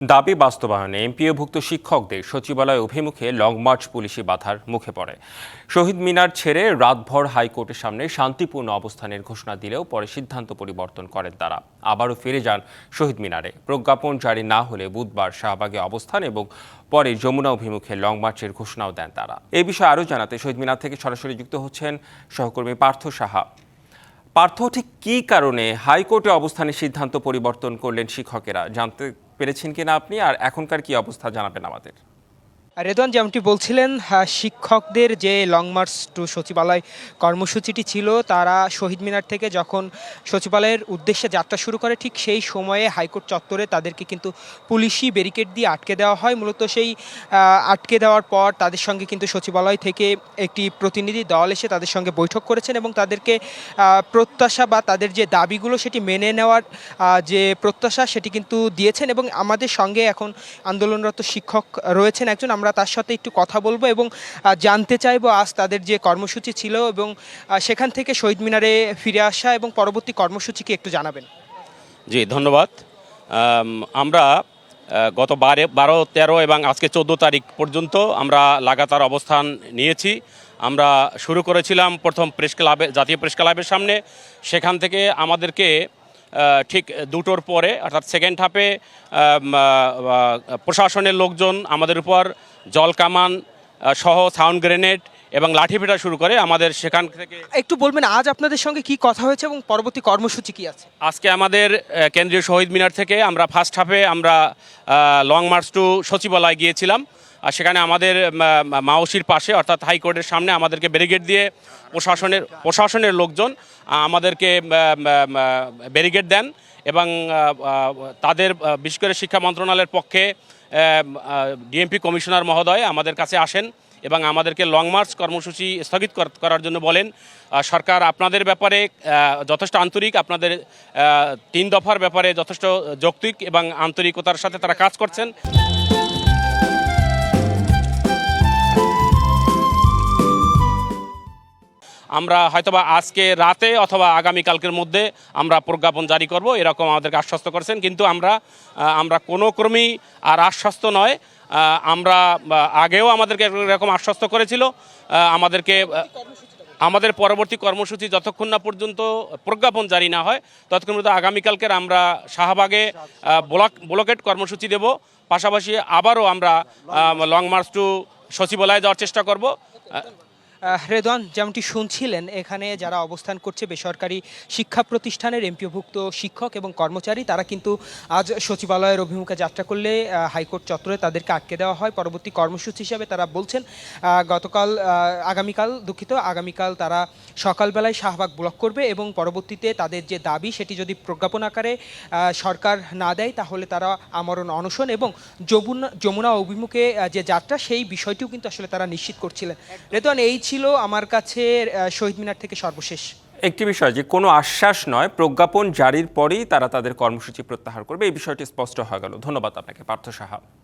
দাবি বাস্তবায়নে এমপিওভুক্ত শিক্ষকদের সচিবালয় অভিমুখে লং মার্চ পুলিশি বাধার মুখে পড়ে। শহীদ মিনার ছেড়ে রাতভর হাইকোর্টের সামনে শান্তিপূর্ণ অবস্থানের ঘোষণা দিলেও পরে সিদ্ধান্ত পরিবর্তন করেন তারা। আবারও ফিরে যান শহীদ মিনারে। প্রজ্ঞাপন জারি না হলে বুধবার শাহবাগে অবস্থান এবং পরে যমুনা অভিমুখে লং মার্চের ঘোষণাও দেন তারা। এ বিষয়ে আরও জানাতে শহীদ মিনার থেকে সরাসরি যুক্ত হচ্ছেন সহকর্মী পার্থ সাহা। পার্থ, ঠিক কী কারণে হাইকোর্টে অবস্থানের সিদ্ধান্ত পরিবর্তন করলেন শিক্ষকেরা? জানতে পেরেছেন কিনা আপনি আর এখনকার কি অবস্থা জানাবেন আমাদের? রেদওয়ান, যেমনটি বলছিলেন শিক্ষকদের যে লং মার্চ টু সচিবালয় কর্মসূচিটি ছিল, তারা শহীদ মিনার থেকে যখন সচিবালয়ের উদ্দেশ্যে যাত্রা শুরু করে, ঠিক সেই সময়ে হাইকোর্ট চত্বরে তাদেরকে কিন্তু পুলিশি ব্যারিকেড দিয়ে আটকে দেওয়া হয়। মূলত সেই আটকে দেওয়ার পর তাদের সঙ্গে কিন্তু সচিবালয় থেকে একটি প্রতিনিধি দল এসে তাদের সঙ্গে বৈঠক করেছেন এবং তাদেরকে প্রত্যাশা বা তাদের যে দাবিগুলো সেটি মেনে নেওয়ার যে প্রত্যাশা সেটি কিন্তু দিয়েছেন এবং আমাদের সঙ্গে এখন আন্দোলনরত শিক্ষক রয়েছেন একজন। আমরা তার সাথে একটু কথা বলব এবং জানতে চাইব আজ তাদের যে কর্মসূচি ছিল এবং সেখান থেকে শহীদ মিনারে ফিরে আসা এবং পরবর্তী কর্মসূচি কি একটু জানাবেন। জি, ধন্যবাদ। আমরা গত বারে, বারো, তেরো এবং আজকে চোদ্দ তারিখ পর্যন্ত আমরা লাগাতার অবস্থান নিয়েছি। আমরা শুরু করেছিলাম প্রথম প্রেস ক্লাবে, জাতীয় প্রেস ক্লাবের সামনে। সেখান থেকে আমাদেরকে ঠিক দুটোর পরে, অর্থাৎ সেকেন্ড হাফে প্রশাসনের লোকজন আমাদের উপর জল কামান আহ, সহ সাউন্ড গ্রেনেড এবং লাঠি পেটা শুরু করে আমাদের সেখান থেকে একটু বলবেন আজ আপনাদের সঙ্গে কি কথা হয়েছে এবং পরবর্তী কর্মসূচি কি আছে? আজকে আমাদের কেন্দ্রীয় শহীদ মিনার থেকে আমরা ফার্স্ট হাফে আমরা লং মার্চ টু সচিবালয় গিয়েছিলাম। আর সেখানে আমাদের মাওসির পাশে অর্থাৎ হাইকোর্টের সামনে আমাদেরকে ব্যারিকেড দিয়ে প্রশাসনের প্রশাসনের লোকজন আমাদেরকে ব্যারিকেড দেন এবং তাদের বিশেষ করে শিক্ষা মন্ত্রণালয়ের পক্ষে ডিএমপি কমিশনার মহোদয় আমাদের কাছে আসেন। এবং আমাদেরকে লং মার্চ কর্মসূচি স্থগিত করার জন্য বলেন। সরকার আপনাদের ব্যাপারে যথেষ্ট আন্তরিক, আপনাদের তিন দফার ব্যাপারে যথেষ্ট যৌক্তিক এবং আন্তরিকতার সাথে তারা কাজ করছেন। আমরা হয়তোবা আজকে রাতে অথবা আগামী কালকের মধ্যে আমরা প্রজ্ঞাপন জারি করব, এরকম আমাদেরকে আশ্বস্ত করেছেন। কিন্তু আমরা আমরা কোনো ক্রমেই আর আশ্বস্ত নয়। আমরা আগেও আমাদেরকে এরকম আশ্বস্ত করেছিল আমাদেরকে আমাদের পরবর্তী কর্মসূচি যতক্ষণ না পর্যন্ত প্রজ্ঞাপন জারি না হয়, ততক্ষণ পর্যন্ত আগামীকালকের আমরা শাহবাগে ব্লক, ব্লকেট কর্মসূচি দেব। পাশাপাশি আবারও আমরা লং মার্চ টু সচিবালয়ে যাওয়ার চেষ্টা করব। রেদওয়ান যেমনটি শুনছিলেন এখানে যারা অবস্থান করছে বেসরকারি শিক্ষা প্রতিষ্ঠানের এমপিওভুক্ত শিক্ষক এবং কর্মচারী তারা কিন্তু আজ সচিবালয়ের অভিমুখে যাত্রা করলে হাইকোর্ট চত্বরে তাদেরকে আটকে দেওয়া হয়। পরবর্তী কর্মসূচি হিসাবে তারা বলছেন গতকাল আগামীকাল দুঃখিত আগামীকাল তারা সকালবেলায় শাহবাগ ব্লক করবে এবং পরবর্তীতে তাদের যে দাবি সেটি যদি প্রজ্ঞাপন আকারে সরকার না দেয় তাহলে তারা আমরণ অনশন এবং যমুনা যমুনা অভিমুখে যে যাত্রা সেই বিষয়টিও কিন্তু আসলে তারা নিশ্চিত করছিলেন। রেতন এই ছিল আমার কাছে শহীদ মিনার থেকে সর্বশেষ। একটি বিষয় যে, কোনো আশ্বাস নয়, প্রজ্ঞাপন জারির পরেই তারা তাদের কর্মসূচি প্রত্যাহার করবে। এই বিষয়টি স্পষ্ট হয়ে গেল। ধন্যবাদ আপনাকে, পার্থ সাহা।